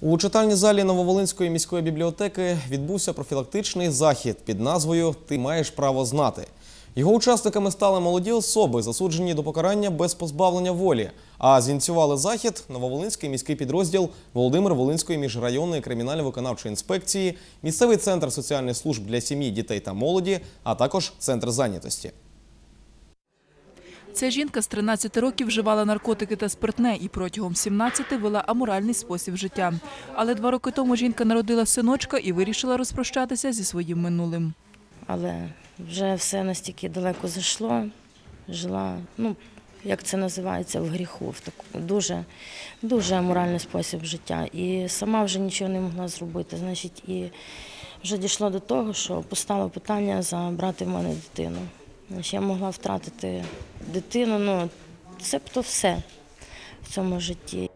У читальній залі Нововолинської міської бібліотеки відбувся профілактичний захід під назвою Ти маєш право знати. Його учасниками стали молоді особи, засуджені до покарання без позбавлення волі. А зініціювали захід Нововолинський міський підрозділ Володимир Волинської міжрайонної кримінально-виконавчої інспекції, місцевий центр соціальних служб для сім'ї, дітей та молоді, а також центр зайнятості. Ця жінка з 13 років вживала наркотики та спиртне і протягом 17 вела аморальний спосіб життя. Але два роки тому жінка народила синочка і вирішила розпрощатися зі своїм минулим. але вже все настільки далеко зайшло. Жила, ну, як це називається, в гріху, в таку дуже, дуже аморальний спосіб життя. І сама вже нічого не могла зробити. Значить, і вже дійшло до того, що постало питання забрати в мене дитину. Значить, я могла втратити дитину, ну, цебто все в цьому житті.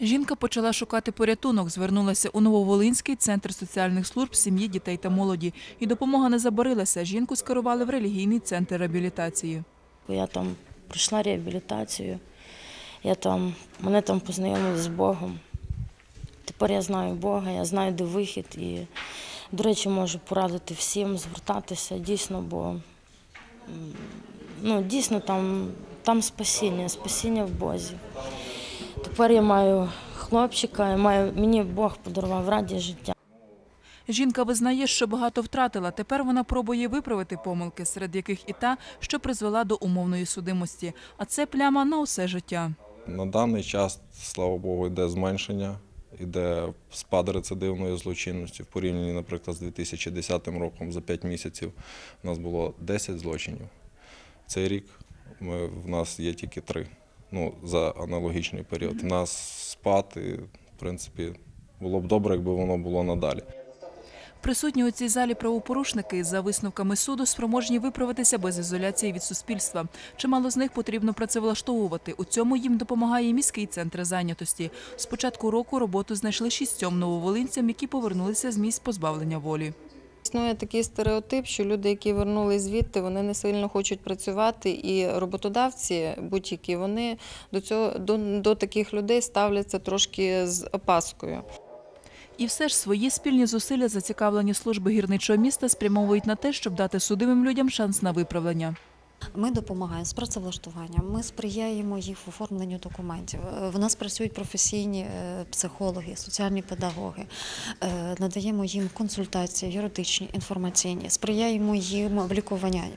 Жінка почала шукати порятунок, звернулася у Нововолинський центр соціальних служб сім'ї, дітей та молоді. І допомога не забарилася. Жінку скерували в релігійний центр реабілітації. Я там пройшла реабілітацію, я там, мене там познайомили з Богом. Тепер я знаю Бога, я знаю, де вихід. І, до речі, можу порадити всім звертатися дійсно, бо ну, дійсно там, там спасіння, спасіння в Бозі. Тепер я маю хлопчика, я маю, мені Бог подарував радість життя. Жінка визнає, що багато втратила. Тепер вона пробує виправити помилки, серед яких і та, що призвела до умовної судимості. А це пляма на усе життя. На даний час, слава Богу, йде зменшення, йде спад рецидивної злочинності. В порівнянні, наприклад, з 2010 роком за 5 місяців у нас було 10 злочинів. Цей рік ми, в нас є тільки 3 ну, за аналогічний період. У нас спад, і, в принципі, було б добре, якби воно було надалі. Присутні у цій залі правопорушники за висновками суду спроможні виправитися без ізоляції від суспільства. Чимало з них потрібно працевлаштовувати. У цьому їм допомагає міський центр зайнятості. З початку року роботу знайшли шістьом нововолинцям, які повернулися з місць позбавлення волі. Існує такий стереотип, що люди, які вернулись звідти, вони не сильно хочуть працювати, і роботодавці, будь-які, вони до цього до, до таких людей ставляться трошки з опаскою. І все ж свої спільні зусилля зацікавлені служби гірничого міста спрямовують на те, щоб дати судимим людям шанс на виправлення. Ми допомагаємо з працевлаштуванням, ми сприяємо їх в оформленню документів. Е, В нас працюють професійні е, психологи, соціальні педагоги, Е, надаємо їм консультації, юридичні, інформаційні, сприяємо їм в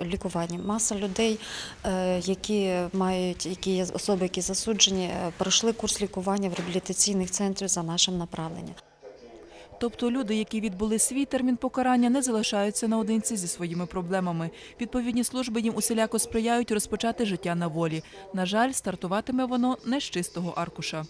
лікуванні. Маса людей, які мають, які є особи, які засуджені, пройшли курс лікування в реабілітаційних центрах за нашим направленням. Тобто люди, які відбули свій термін покарання, не залишаються наодинці зі своїми проблемами. Відповідні служби їм усіляко сприяють розпочати життя на волі. На жаль, стартуватиме воно не з чистого аркуша.